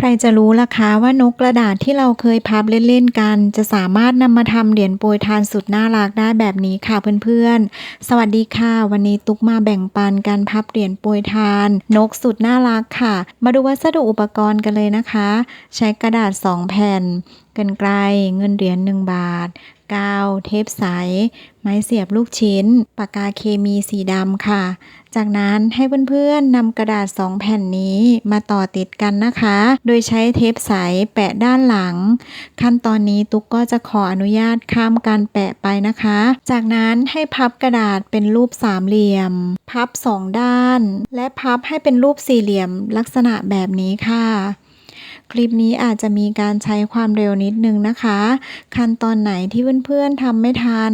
ใครจะรู้ล่ะคะว่านกกระดาษที่เราเคยพับเล่นๆกัน จะสามารถนำมาทำเหรียญโปรยทานสุดน่ารักได้แบบนี้ค่ะเพื่อนๆ สวัสดีค่ะ วันนี้ตุ๊กมาแบ่งปันการพับเหรียญโปรยทาน นกสุดน่ารักค่ะ มาดูวัสดุอุปกรณ์กันเลยนะคะ ใช้กระดาษ 2 แผ่น กันไกล เงินเหรียญ1บาท กาว เทปใส ไม้เสียบลูกชิ้น ปากกาเคมีสีดำค่ะ จากนั้นให้เพื่อนๆนำกระดาษ 2 แผ่นนี้มาต่อติดกันนะคะ โดยใช้เทปใสแปะด้านหลัง ขั้นตอนนี้ตุ๊กก็จะขออนุญาตข้ามการแปะไปนะคะ จากนั้นให้พับกระดาษเป็นรูปสามเหลี่ยม พับสองด้าน และพับให้เป็นรูปสี่เหลี่ยมลักษณะแบบนี้ค่ะ คลิปนี้อาจจะมีการใช้ความเร็วนิดนึงนะคะ ขั้นตอนไหนที่เพื่อนๆทำไม่ทัน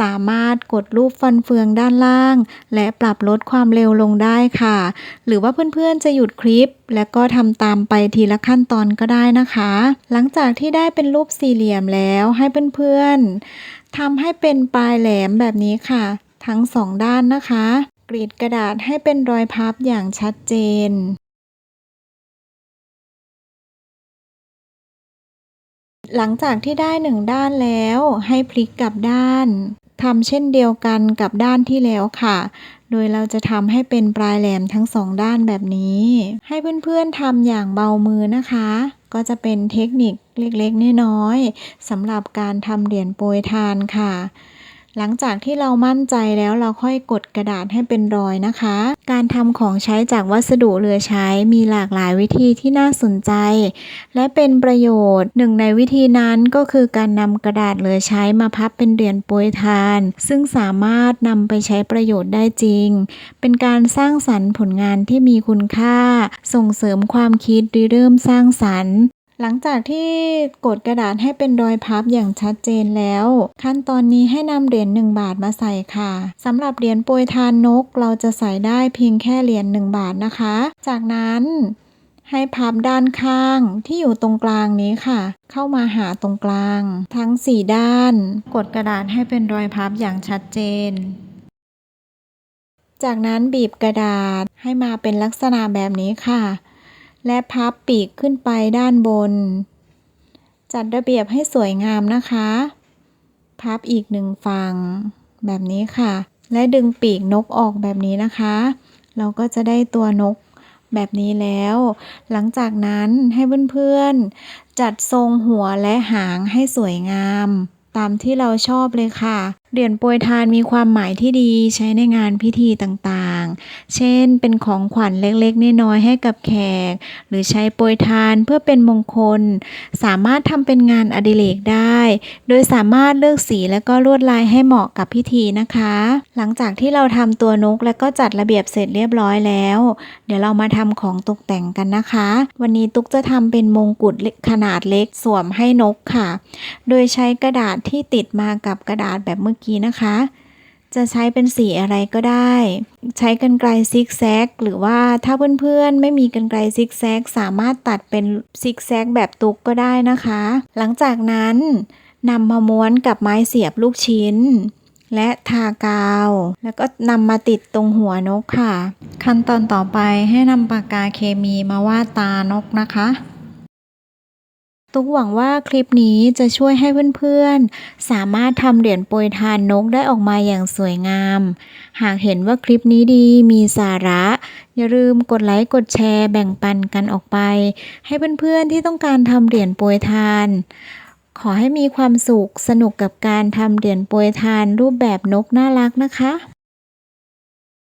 สามารถกดรูปฟันเฟืองด้านล่าง และปรับลดความเร็วลงได้ค่ะ หรือว่าเพื่อนๆจะหยุดคลิป และก็ทำตามไปทีละขั้นตอนก็ได้นะคะ หลังจากที่ได้เป็นรูปสี่เหลี่ยมแล้วให้เพื่อนๆทำให้เป็นปลายแหลมแบบนี้ค่ะ ทั้งสองด้านนะคะกรีดกระดาษให้เป็นรอยพับอย่างชัดเจน หลังจากที่ได้หนึ่งด้านแล้วให้พลิกกลับด้านทำเช่นเดียวกันกับด้านที่แล้วค่ะ โดยเราจะทำให้เป็นปลายแหลมทั้งสองด้านแบบนี้ ให้เพื่อนๆทำอย่างเบามือนะคะ ก็จะเป็นเทคนิคเล็กๆน้อยๆสำหรับการทำเหรียญโปรยทานค่ะ หลังจากที่เรามั่นใจแล้วเราค่อยกดกระดาษให้เป็นรอยนะคะ การทำของใช้จากวัสดุเหลือใช้มีหลากหลายวิธีที่น่าสนใจ และเป็นประโยชน์หนึ่งในวิธีนั้นก็คือการนำกระดาษเหลือใช้มาพับเป็นเหรียญโปรยทาน ซึ่งสามารถนำไปใช้ประโยชน์ได้จริง เป็นการสร้างสรรค์ผลงานที่มีคุณค่า ส่งเสริมความคิดริเริ่มสร้างสรรค์ หลังจากที่กดกระดาษให้เป็นรอยพับอย่างชัดเจนแล้ว ขั้นตอนนี้ให้นำเหรียญ1บาทมาใส่ค่ะสำหรับเหรียญโปรยทานนกเราจะใส่ได้เพียงแค่เหรียญ1บาทนะคะ จากนั้นให้พับด้านข้างที่อยู่ตรงกลางนี้ค่ะ เข้ามาหาตรงกลาง ทั้ง 4 ด้าน กดกระดาษให้เป็นรอยพับอย่างชัดเจน จากนั้นบีบกระดาษให้มาเป็นลักษณะแบบนี้ค่ะ และพับปีกขึ้นไปด้านบน จัดระเบียบให้สวยงามนะคะ พับอีกหนึ่งฝั่งแบบนี้ค่ะ และดึงปีกนกออกแบบนี้นะคะ เราก็จะได้ตัวนกแบบนี้แล้ว หลังจากนั้นให้เพื่อนๆ จัดทรงหัวและหางให้สวยงาม ตามที่เราชอบเลยค่ะเหรียญโปรยทานมีความหมายที่ดีใช้ในงานพิธีต่างๆ เช่น เป็นของขวัญเล็กๆ น้อยๆ ให้กับแขก หรือใช้โปรยทานเพื่อเป็นมงคล สามารถทำเป็นงานอดิเรกได้ โดยสามารถเลือกสีและก็ลวดลายให้เหมาะกับพิธีนะคะ หลังจากที่เราทำตัวนกและก็จัดระเบียบเสร็จเรียบร้อยแล้ว เดี๋ยวเรามาทำของตกแต่งกันนะคะ วันนี้ตุ๊กจะทำเป็นมงกุฎขนาดเล็กสวมให้นกค่ะ โดยใช้กระดาษที่ติดมากับกระดาษแบบเมื่อกี้นะคะ จะใช้เป็นสีอะไรก็ได้ ใช้กรรไกรซิกแซกหรือว่าถ้าเพื่อนๆ ไม่มีกรรไกรซิกแซกสามารถตัดเป็นซิกแซกแบบตุกก็ได้นะคะ หลังจากนั้นนำมาม้วนกับไม้เสียบลูกชิ้น และทากาว แล้วก็นำมาติดตรงหัวนกค่ะ ขั้นตอนต่อไปให้นำปากกาเคมีมาวาดตานกนะคะ ตุ๊กหวังว่าคลิปนี้จะช่วยให้เพื่อนๆ สามารถทำเหรียญโปรยทานนกได้ออกมาอย่างสวยงาม หากเห็นว่าคลิปนี้ดีมีสาระ อย่าลืมกดไลค์กดแชร์แบ่งปันกันออกไป ให้เพื่อนๆที่ต้องการทำเหรียญโปรยทาน ขอให้มีความสุขสนุกกับการทำเหรียญโปรยทานรูปแบบนกน่ารักนะคะ